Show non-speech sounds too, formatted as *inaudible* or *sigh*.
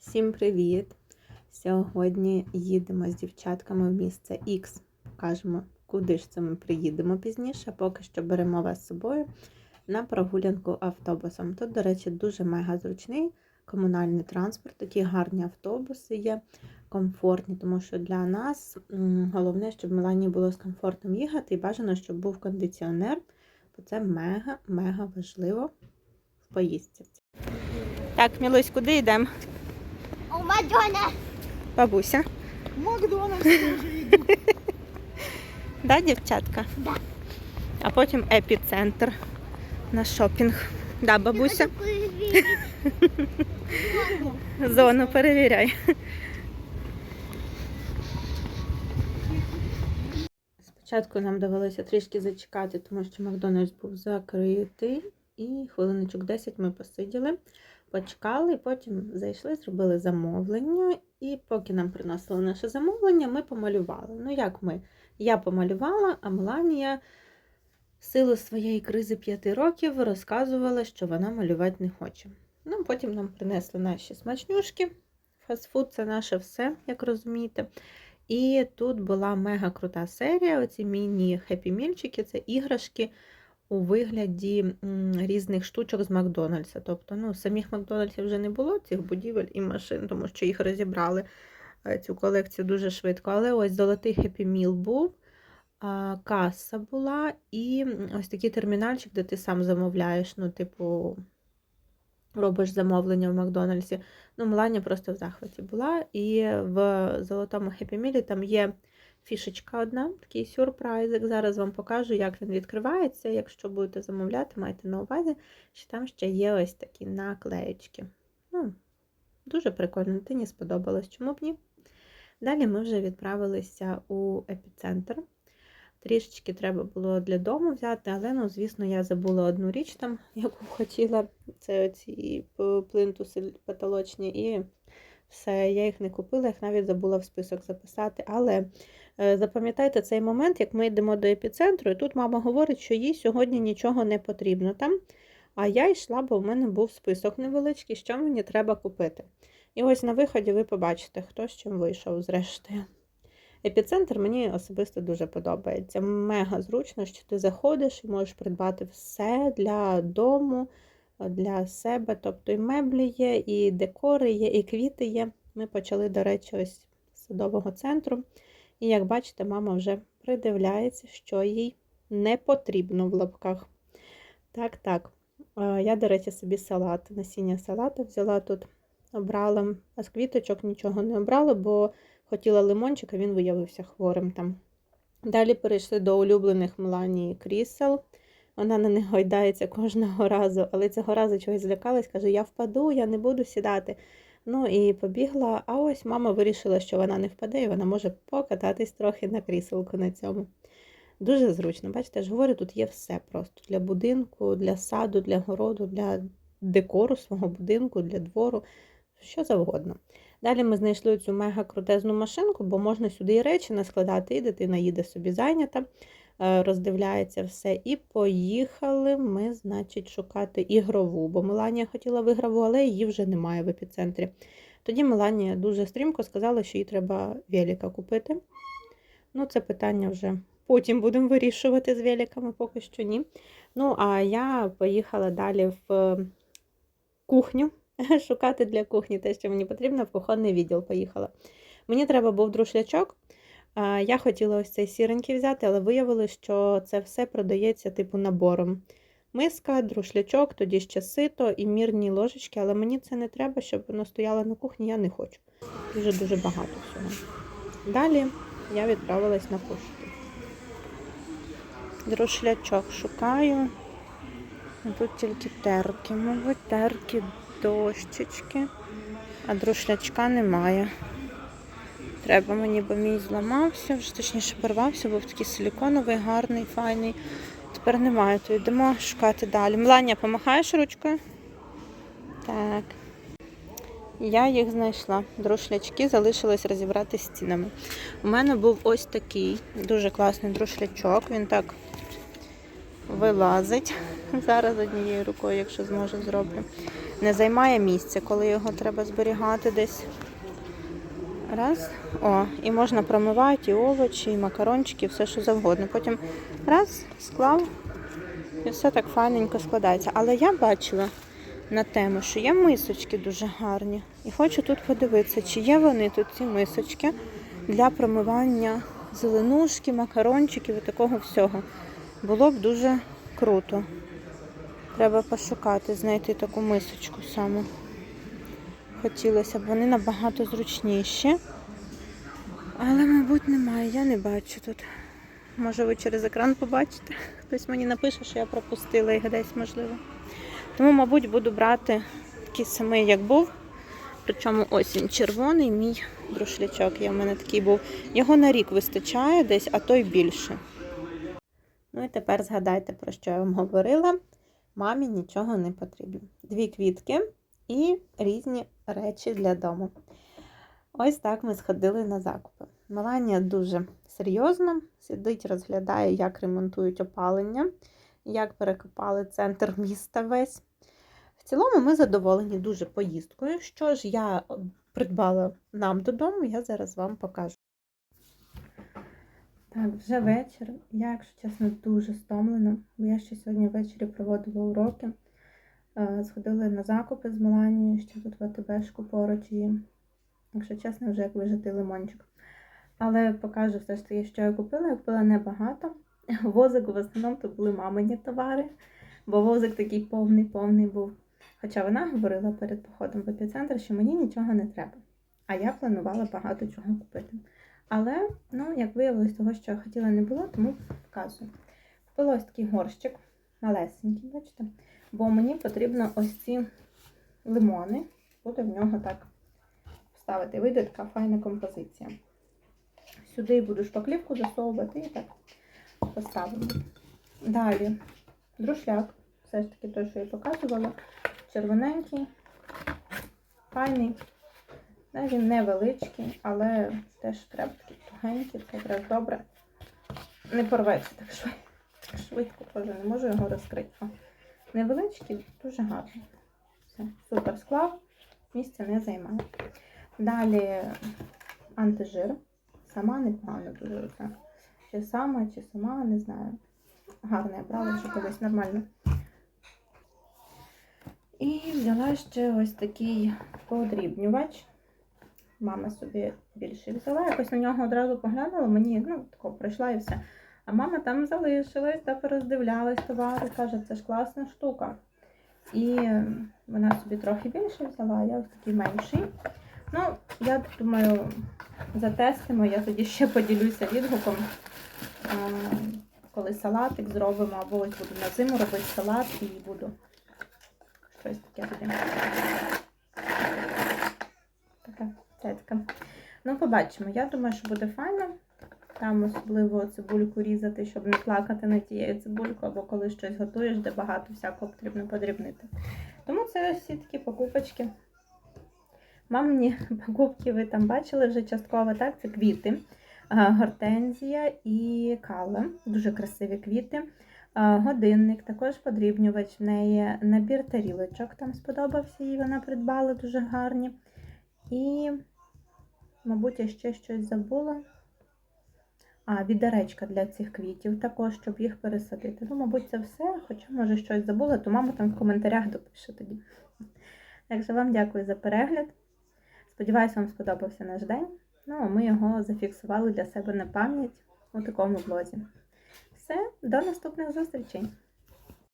Всім привіт! Сьогодні їдемо з дівчатками в місце X. Покажемо, куди ж це ми приїдемо пізніше. Поки що беремо вас з собою на прогулянку автобусом. Тут, до речі, дуже мега зручний комунальний транспорт. Такі гарні автобуси є, комфортні, тому що для нас головне, щоб в Мілані було з комфортом їхати, і бажано, щоб був кондиціонер, бо це мега-мега важливо в поїздці. Так, Мілусь, куди йдемо? У Мадонна. Бабуся. Макдональдс теж *laughs* йду. Да, дівчатка? Да. А потім епіцентр на шопінг. Да, бабуся, *laughs* зону перевіряй. Спочатку нам довелося трішки зачекати, тому що Макдональдс був закритий. І хвилиночок 10 ми посиділи, почекали, потім зайшли, зробили замовлення. І поки нам приносили наше замовлення, ми помалювали. Ну, як ми? Я помалювала, а Меланія в силу своєї кризи 5 років розказувала, що вона малювати не хоче. Ну, потім нам принесли наші смачнюшки. Фастфуд це наше все, як розумієте. І тут була мега крута серія. Оці міні-хеппі-мільчики це іграшки у вигляді різних штучок з Макдональдса. Тобто, ну, самих Макдональдсів вже не було, цих будівель і машин, тому що їх розібрали е, цю колекцію дуже швидко. Але ось золотий Meal був, каса була, і ось такий термінальчик, де ти сам замовляєш, ну, типу, робиш замовлення в Макдональдсі. Ну, Меланія просто в захваті була. І в золотому Meal там є фішечка одна, такий сюрпризик. Зараз вам покажу, як він відкривається. Якщо будете замовляти, майте на увазі, що там ще є ось такі наклеєчки. Ну, дуже прикольно, дитині сподобалось, чому б ні. Далі ми вже відправилися у епіцентр. Трішечки треба було для дому взяти, але, ну, звісно, я забула одну річ там, *laughs* яку хотіла. Це ці плинтуси потолочні, і все, я їх не купила, їх навіть забула в список записати. Але е, запам'ятайте цей момент, як ми йдемо до епіцентру, і тут мама говорить, що їй сьогодні нічого не потрібно там. А я йшла, бо в мене був список невеличкий, що мені треба купити. І ось на виході ви побачите, хто з чим вийшов, зрештою. Епіцентр мені особисто дуже подобається. Мега зручно, що ти заходиш і можеш придбати все для дому, для себе. Тобто і меблі є, і декори є, і квіти є. Ми почали, до речі, ось з садового центру. І як бачите, мама вже придивляється, що їй не потрібно в лапках. Так, так. Я, до речі, собі салат, насіння салату взяла тут, обрала, а з квіточок нічого не обрала, бо хотіла лимончик, а він виявився хворим там. Далі перейшли до улюблених Меланії крісел. Вона на них гойдається кожного разу, але цього разу чогось злякалась, каже: Я впаду, я не буду сідати. Ну і побігла. А ось мама вирішила, що вона не впаде, і вона може покататись трохи на кріселку на цьому. Дуже зручно. Бачите, ж говорю, тут є все просто для будинку, для саду, для городу, для декору свого будинку, для двору, що завгодно. Далі ми знайшли цю мега крутезну машинку, бо можна сюди і речі наскладати, і дитина їде собі зайнята, роздивляється все. І поїхали ми, значить, шукати ігрову, бо Меланія хотіла в ігрову, але її вже немає в епіцентрі. Тоді Меланія дуже стрімко сказала, що їй треба велика купити. Ну, це питання вже потім будемо вирішувати з великами, поки що ні. Ну, а я поїхала далі в кухню *laughs* шукати для кухні те, що мені потрібно, в кухонний відділ поїхала. Мені треба був друшлячок. Я хотіла ось цей сіренький взяти, але виявилося, що це все продається типу набором. Миска, друшлячок, тоді ще сито і мірні ложечки, але мені це не треба, щоб воно стояло на кухні, я не хочу. Дуже-дуже багато всього. Далі я відправилась на пошту. Друшлячок шукаю. Тут тільки терки, мабуть, терки, дощечки, а друшлячка немає. Треба мені, бо мій зламався, вже точніше порвався, був такий силіконовий, гарний, файний. Тепер немає, то йдемо шукати далі. Млання, помахаєш ручкою? Так. Я їх знайшла. Друшлячки залишилось розібрати з стінами. У мене був ось такий дуже класний друшлячок. Він так вилазить. Зараз однією рукою, якщо зможу, зроблю. не займає місця, коли його треба зберігати десь. Раз. О, і можна промивати і овочі, і макарончики, і все, що завгодно. Потім раз, склав, і все так файненько складається. Але я бачила на тему, що є мисочки дуже гарні. І хочу тут подивитися, чи є вони тут ці мисочки для промивання зеленушки, макарончиків і такого всього. Було б дуже круто. Треба пошукати, знайти таку мисочку саме. Хотілося б, вони набагато зручніші. Але, мабуть, немає, я не бачу тут. Може, ви через екран побачите. Хтось мені напише, що я пропустила їх десь, можливо. Тому, мабуть, буду брати такий самий, як був. Причому ось він червоний, мій друшлячок. Я в мене такий був. Його на рік вистачає десь, а то й більше. Ну і тепер згадайте, про що я вам говорила. Мамі нічого не потрібно. Дві квітки і різні речі для дому. Ось так ми сходили на закупи. Меланія дуже серйозно сидить, розглядає, як ремонтують опалення, як перекопали центр міста весь. В цілому ми задоволені дуже поїздкою. Що ж я придбала нам додому, я зараз вам покажу. Так, вже вечір. Я, якщо чесно, дуже стомлена, бо я ще сьогодні ввечері проводила уроки. Е, Сходили на закупи з Меланією, ще тут в АТБшку поруч і, якщо чесно, вже як вижити лимончик. Але покажу все ж таки, що я купила. Я купила небагато. *laughs* Возик в основному то були мамині товари, бо возик такий повний-повний був. Хоча вона говорила перед походом в епіцентр, що мені нічого не треба. А я планувала багато чого купити. Але, ну, як виявилось, того, що я хотіла, не було, тому показую. Купила ось такий горщик, малесенький, бачите? Бо мені потрібно ось ці лимони. Буду в нього так вставити. Вийде така файна композиція. Сюди буду шпаклівку засовувати і так поставимо. Далі друшляк. Все ж таки той, що я показувала. Червоненький, файний. Да, Він невеличкий, але теж треба такий тугенький, якраз добре. Не порветься так швидко, швидко, теж не можу його розкрити. О, Невеличкий, дуже гарний. Все, супер склав, місця не займає. Далі антижир. Сама непогано дуже це. Чи сама, чи сама, не знаю. Гарне я брала вже колись нормально. І взяла ще ось такий подрібнювач. Мама собі більше взяла. Якось на нього одразу поглянула, мені ну, тако прийшла і все. А мама там залишилась та пороздивлялась товари, каже, це ж класна штука. І вона собі трохи більше взяла, а я ось такий менший. Ну, я думаю, затестимо, я тоді ще поділюся відгуком. Коли салатик зробимо, або ось буду на зиму робити салат і буду щось таке тоді. Така цецька. Ну, побачимо. Я думаю, що буде файно. Там особливо цибульку різати, щоб не плакати над тією цибулькою, або коли щось готуєш, де багато всякого потрібно подрібнити. Тому це всі такі покупочки. Мамні *laughs* покупки ви там бачили вже частково, так? Це квіти. Гортензія і кала. Дуже красиві квіти. Годинник, також подрібнювач в неї. Набір тарілочок там сподобався їй, вона придбала дуже гарні. І, мабуть, я ще щось забула. А, відеречка для цих квітів також, щоб їх пересадити. Ну, мабуть, це все, хоча, може, щось забула, то мама там в коментарях допише тоді. Так що вам дякую за перегляд. Сподіваюсь, вам сподобався наш день. Ну, а ми його зафіксували для себе на пам'ять у такому блозі. Все, до наступних зустрічей!